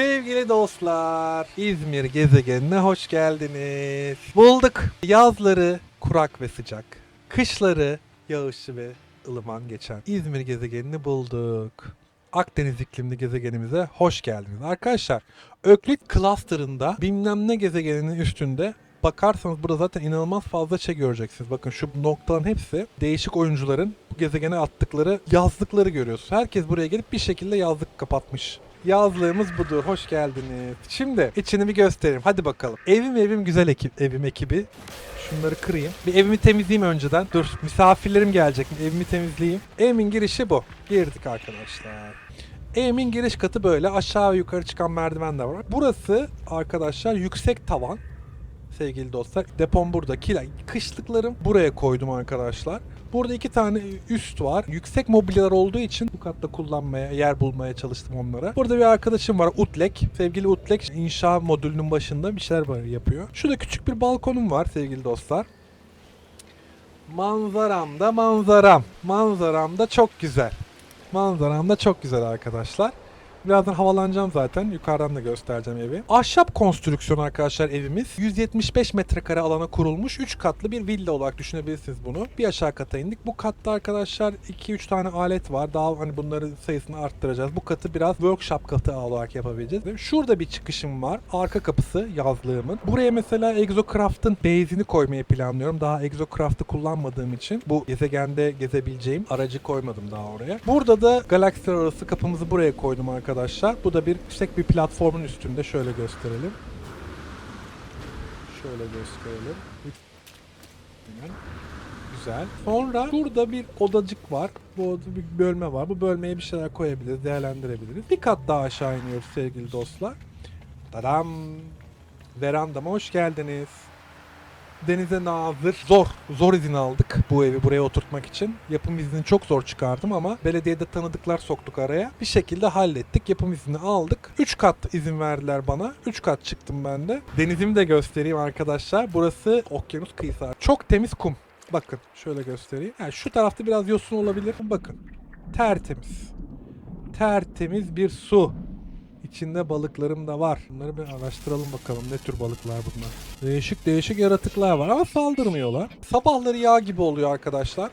Sevgili dostlar, İzmir gezegenine hoş geldiniz. Bulduk. Yazları kurak ve sıcak, kışları yağışlı ve ılıman geçen İzmir gezegenini bulduk. Akdeniz iklimli gezegenimize hoş geldiniz. Arkadaşlar, Öklit Cluster'ında bilmem ne gezegeninin üstünde bakarsanız burada zaten inanılmaz fazla şey göreceksiniz. Bakın şu noktaların hepsi değişik oyuncuların bu gezegene attıkları yazlıkları görüyorsunuz. Herkes buraya gelip bir şekilde yazlık kapatmış. Yazlığımız budur. Hoş geldiniz. Şimdi içini bir göstereyim. Hadi bakalım. Evim evim güzel ekip, evim ekibi. Şunları kırayım. Bir evimi temizleyeyim önceden. Dur misafirlerim gelecek. Evimi temizleyeyim. Evimin girişi bu. Girdik arkadaşlar. Evimin giriş katı böyle. Aşağı yukarı çıkan merdiven de var. Burası arkadaşlar yüksek tavan sevgili dostlar. Depom burada. Kila. Kışlıklarım buraya koydum arkadaşlar. Burada iki tane üst var. Yüksek mobilyalar olduğu için bu katta kullanmaya, yer bulmaya çalıştım onlara. Burada bir arkadaşım var Utlek. Sevgili Utlek inşa modülünün başında bir şeyler yapıyor. Şurada küçük bir balkonum var sevgili dostlar. Manzaram da manzaram. Manzaram da çok güzel. Manzaram da çok güzel arkadaşlar. Birazdan havalanacağım zaten. Yukarıdan da göstereceğim evi. Ahşap konstrüksiyon arkadaşlar evimiz. 175 metrekare alana kurulmuş 3 katlı bir villa olarak düşünebilirsiniz bunu. Bir aşağı kata indik. Bu katta arkadaşlar 2-3 tane alet var. Daha hani bunların sayısını arttıracağız. Bu katı biraz workshop katı olarak yapabileceğiz. Şurada bir çıkışım var. Arka kapısı yazlığımın. Buraya mesela Exocraft'ın base'ini koymayı planlıyorum. Daha Exocraft'ı kullanmadığım için bu gezegende gezebileceğim aracı koymadım daha oraya. Burada da galaksiler arası kapımızı buraya koydum arkadaşlar. Bu da bir yüksek bir platformun üstünde. Şöyle gösterelim. Şöyle gösterelim. Hemen. Güzel. Sonra burada bir odacık var. Bu bir bölme var. Bu bölmeye bir şeyler koyabiliriz, değerlendirebiliriz. Bir kat daha aşağı iniyoruz sevgili dostlar. Tadam. Verandama hoş geldiniz. Denize nazır. Zor. Zor izin aldık bu evi buraya oturtmak için. Yapım iznini çok zor çıkardım ama belediyede tanıdıklar soktuk araya. Bir şekilde hallettik. Yapım izni aldık. 3 kat izin verdiler bana. 3 kat çıktım ben de. Denizimi de göstereyim arkadaşlar. Burası okyanus kıyısı. Çok temiz kum. Bakın şöyle göstereyim. Yani şu tarafta biraz yosun olabilir. Bakın. Tertemiz. Tertemiz bir su. İçinde balıklarım da var. Bunları bir araştıralım bakalım ne tür balıklar bunlar. Değişik değişik yaratıklar var ama saldırmıyorlar. Sabahları yağ gibi oluyor arkadaşlar.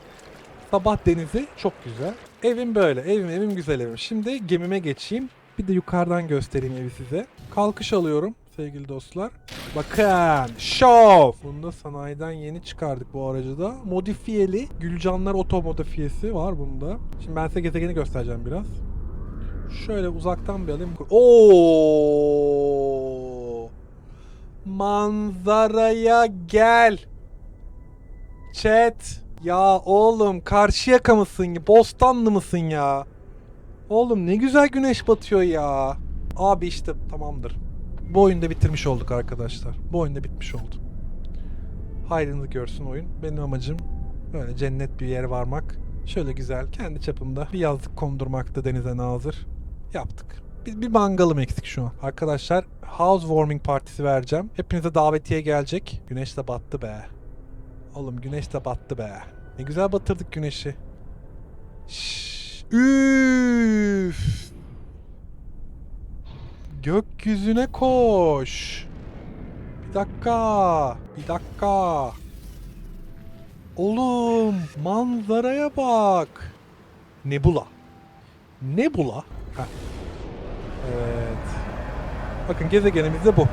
Sabah denizi çok güzel. Evim böyle. Evim evim güzel evim. Şimdi gemime geçeyim. Bir de yukarıdan göstereyim evi size. Kalkış alıyorum sevgili dostlar. Bakın. Show. Bunu da sanayiden yeni çıkardık bu aracı da. Modifiyeli. Gülcanlar oto modifiyesi var bunda. Şimdi ben size gezegeni göstereceğim biraz. Şöyle uzaktan bir alayım. Oo! Manzaraya gel. Chat. Ya oğlum Karşıyaka mısın? Bostanlı mısın ya? Oğlum ne güzel güneş batıyor ya. Abi işte tamamdır. Bu oyunda bitirmiş olduk arkadaşlar. Bu oyunda bitmiş oldu. Hayrını görsün oyun. Benim amacım böyle cennet bir yere varmak. Şöyle güzel kendi çapımda bir yazlık kondurmakta denize nazır. Yaptık. Bir, bir mangalım eksik şu an. Arkadaşlar housewarming partisi vereceğim. Hepinize davetiye gelecek. Güneş de battı be. Oğlum güneş de battı be. Ne güzel batırdık güneşi. Şşş. Üf. Gökyüzüne koş. Bir dakika. Bir dakika. Oğlum manzaraya bak. Nebula. Nebula. Heh. Evet. Bakın gezegenimiz de bu.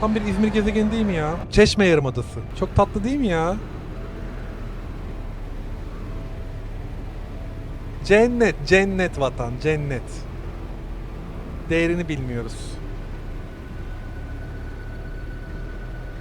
Tam bir İzmir gezegeni değil mi ya? Çeşme Yarımadası. Çok tatlı değil mi ya? Cennet, cennet vatan, cennet. Değerini bilmiyoruz.